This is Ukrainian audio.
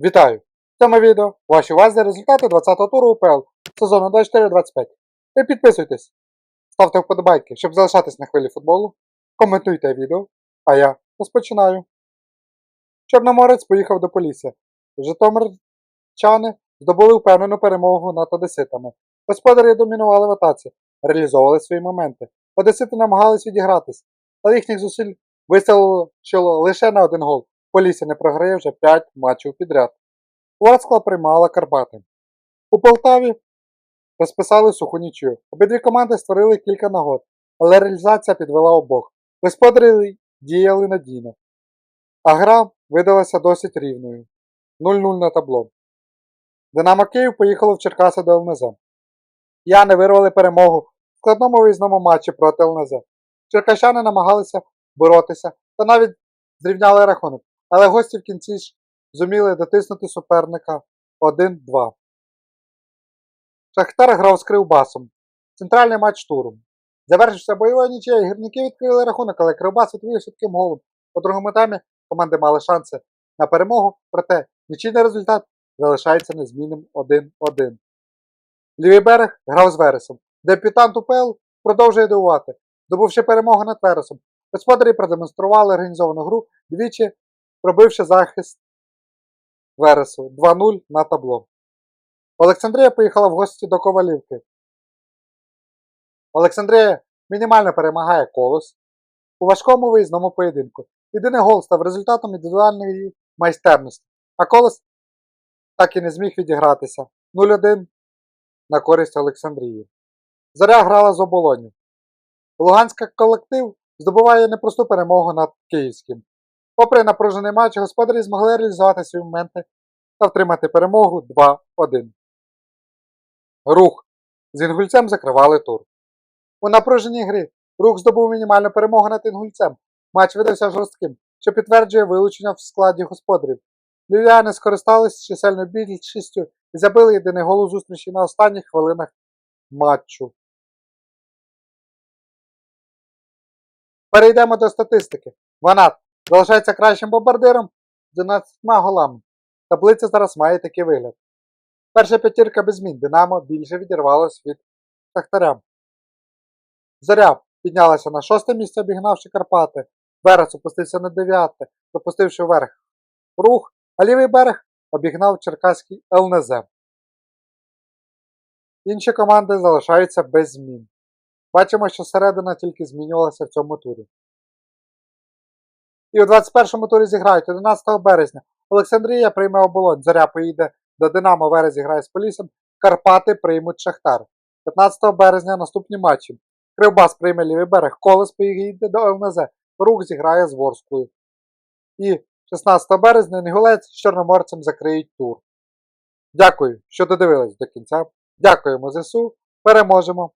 Вітаю! В цьому відео ваші увазі результати 20-го туру УПЛ сезону 24-25. Ви підписуйтесь, ставте вподобайки, щоб залишатись на хвилі футболу, коментуйте відео, а я розпочинаю. Чорноморець поїхав до Полісся. Житомирчани здобули впевнену перемогу над одеситами. Господарі домінували в атаці, реалізовували свої моменти. Одесити намагались відігратись, але їхніх зусиль виставило лише на один гол. Полісся не програє вже 5 матчів підряд. Ворскла приймала Карпати. У Полтаві розписали суху нічю. Обидві команди створили кілька нагод, але реалізація підвела обох. Господарі діяли надійно, а гра видалася досить рівною. 0-0 на табло. Динамо Київ поїхало в Черкаси до ЛНЗ. Яни вирвали перемогу в складному виїзному матчі проти ЛНЗ. Черкащани намагалися боротися та навіть зрівняли рахунок, але гості в кінці ж зуміли дотиснути суперника 1-2. Шахтар грав з Кривбасом. Центральний матч туру. Завершився бойовою нічиєю, гірники відкрили рахунок, але Кривбас відповів швидким голом. У другому таймі команди мали шанси на перемогу, проте нічийний результат залишається незмінним 1-1. Лівий берег грав з Вересом. Депютант УПЛ продовжує дивувати, здобувши перемогу над Вересом. Господарі продемонстрували організовану гру, двічі пробивши захист Вересу 2-0 на табло. Олександрія поїхала в гості до Ковалівки. Олександрія мінімально перемагає колос у важкому виїзному поєдинку. Єдиний гол став результатом індивідуальної майстерності, а колос так і не зміг відігратися 0-1 на користь Олександрії. Зоря грала з оболонів. Луганська колектив здобуває непросту перемогу над Київським. Попри напружений матч, господарі змогли реалізувати свої моменти та втримати перемогу 2-1. Рух з інгульцем закривали тур. У напруженій грі рух здобув мінімальну перемогу над інгульцем. Матч видався жорстким, що підтверджує вилучення в складі господарів. Львів'яни скористалися чисельною більшістю і забили єдиний гол у зустрічі на останніх хвилинах матчу. Перейдемо до статистики. Ванат залишається кращим бомбардиром з 12 голами. Таблиця зараз має такий вигляд. Перша п'ятірка без змін. Динамо більше відірвалось від Шахтаря. Зоря піднялася на шосте місце, обігнавши Карпати. Верес опустився на дев'яте, пропустивши вверх рух, а лівий берег обігнав Черкаський ЛНЗ. Інші команди залишаються без змін. Бачимо, що середина тільки змінювалася в цьому турі. І у 21-му турі зіграють 11 березня. Олександрія прийме оболонь. Заря поїде до Динамо, Верес зіграє з Полісом. Карпати приймуть Шахтар. 15 березня наступні матчі. Кривбас прийме лівий берег. Колес поїде до ЛНЗ. Рух зіграє з Ворською. І 16 березня Інгулець з Чорноморцем закриють тур. Дякую, що додивились до кінця. Дякуємо ЗСУ. Переможемо!